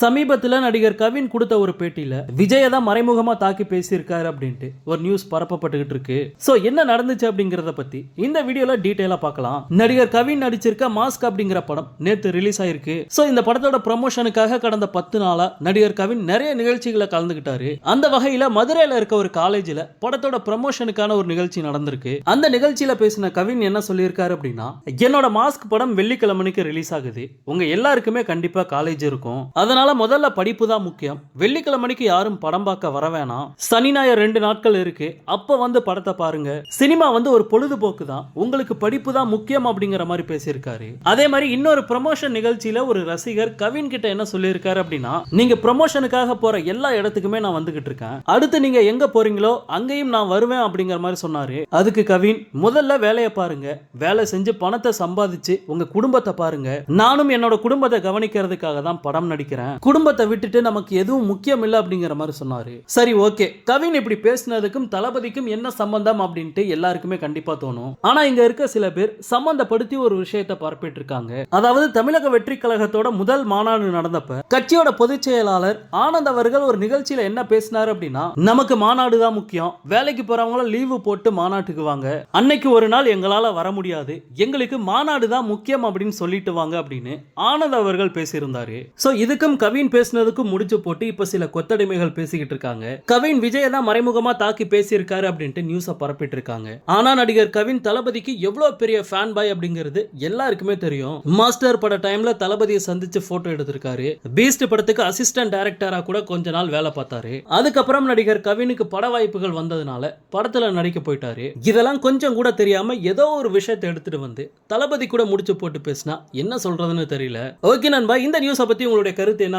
சமீபத்தில் நடிகர் கவின் கொடுத்த ஒரு பேட்டியில் விஜயை தான் மறைமுகமாக தாக்கி பேசியிருக்காரு அப்படின்ட்டு ஒரு நியூஸ் பரப்பப்பட்டுக்கிட்டு இருக்கு. ஸோ என்ன நடந்துச்சு அப்படிங்கிறத பற்றி இந்த வீடியோவில் டீட்டெயிலாக பார்க்கலாம். நடிகர் கவின் நடிச்சிருக்க மாஸ்க் அப்படிங்கிற படம் நேற்று ரிலீஸ் ஆயிருக்கு. ஸோ இந்த படத்தோட ப்ரமோஷனுக்காக கடந்த பத்து நாளாக நடிகர் கவின் நிறைய நிகழ்ச்சிகளை கலந்துக்கிட்டாரு அந்த வகையில் மதுரையில் இருக்க ஒரு காலேஜில் படத்தோட ப்ரமோஷனுக்கான ஒரு நிகழ்ச்சி நடந்திருக்கு. அந்த நிகழ்ச்சியில் பேசின கவின் என்ன சொல்லியிருக்காரு அப்படின்னா என்னோட மாஸ்க் படம் வெள்ளிக்கிழமைக்கு ரிலீஸ் ஆகுது. உங்கள் எல்லாருக்குமே கண்டிப்பாக காலேஜ் இருக்கும். அதனால முதல்ல படிப்பு தான் முக்கியம். வெள்ளிக்கிழமைக்கு யாரும் படம் பார்க்க வர வேணாம். சனி ஞாயிறு ரெண்டு நாட்கள் இருக்கு. அப்ப வந்து படத்தை பாருங்க. சினிமா வந்து ஒரு பொழுதுபோக்கு தான். உங்களுக்கு படிப்பு தான் முக்கியம் அப்படிங்கிற மாதிரி பேசியிருக்காரு. அதே மாதிரி இன்னொரு ப்ரமோஷன் நிகழ்ச்சியில ஒரு ரசிகர் கவின் கிட்ட என்ன சொல்லியிருக்காரு அப்படின்னா நீங்க ப்ரமோஷனுக்காக போற எல்லா இடத்துக்குமே நான் வந்துகிட்டு இருக்கேன். அடுத்து நீங்க எங்க போறீங்களோ அங்கேயும் நான் வருவேன் அப்படிங்கிற மாதிரி சொன்னாரு. அதுக்கு கவின் முதல்ல வேலையை பாருங்க. வேலை செஞ்சு பணத்தை சம்பாதிச்சு உங்க குடும்பத்தை பாருங்க. நானும் என்னோட குடும்பத்தை கவனிக்கிறதுக்காக தான் படம் நடிக்கிறேன். குடும்பத்தை விட்டுட்டு நமக்கு எதுவும் முக்கியம் இல்லை அப்படிங்கிற மாதிரி சொன்னாரு. சரி ஓகே. கவின் இப்படி பேசினதுக்கும் தளபதிக்கும் என்ன சம்பந்தம் அப்படின்ட்டு எல்லாருக்குமே கண்டிப்பா தோணும். ஆனா இங்க இருக்க சில பேர் சம்பந்தப்படுத்தி ஒரு விஷயத்தை பரப்பிட்டு இருக்காங்க அதாவது தமிழக வெற்றி கழகத்தோட முதல் மாநாடு நடந்தப்ப கட்சியோட பொதுச் செயலாளர் ஆனந்த் அவர்கள் ஒரு நிகழ்ச்சியில என்ன பேசினாரு அப்படின்னா நமக்கு மாநாடு தான் முக்கியம். வேலைக்கு போறவங்கள லீவு போட்டு மாநாட்டுக்கு வாங்க. அன்னைக்கு ஒரு நாள் எங்களால வர முடியாது. எங்களுக்கு மாநாடு தான் முக்கியம் அப்படின்னு சொல்லிட்டு வாங்க அப்படின்னு ஆனந்த் அவர்கள் பேசியிருந்தாரு. சோ இதுக்கும் கவின் பேசினதுக்கும் முடிச்சு போட்டு இப்ப சில கொத்தடிமைகள் பேசிக்கிட்டு இருக்காங்க. கவின் விஜய தான் மறைமுகமா தாக்கி பேசியிருக்காரு அப்படின்ட்டு நியூஸ பரப்பிட்டு இருக்காங்க ஆனா நடிகர் கவின் தளபதிக்கு எவ்வளவு பெரிய ஃபேன் பாய் அப்படிங்கிறது எல்லாருக்குமே தெரியும். மாஸ்டர் பட டைம்ல தளபதியை சந்திச்சு போட்டோ எடுத்திருக்காரு. பீஸ்ட் படத்துக்கு அசிஸ்டன்ட் டைரக்டரா கூட கொஞ்ச நாள் வேலை பார்த்தாரு. அதுக்கப்புறம் நடிகர் கவினுக்கு பட வாய்ப்புகள் வந்ததுனால படத்துல நடிக்க போயிட்டாரு. இதெல்லாம் கொஞ்சம் கூட தெரியாம ஏதோ ஒரு விஷயத்தை எடுத்துட்டு வந்து தளபதி கூட முடிச்சு போட்டு பேசினா என்ன சொல்றதுன்னு தெரியல. ஓகே நண்பா இந்த நியூஸை பத்தி உங்களுடைய கருத்து என்ன?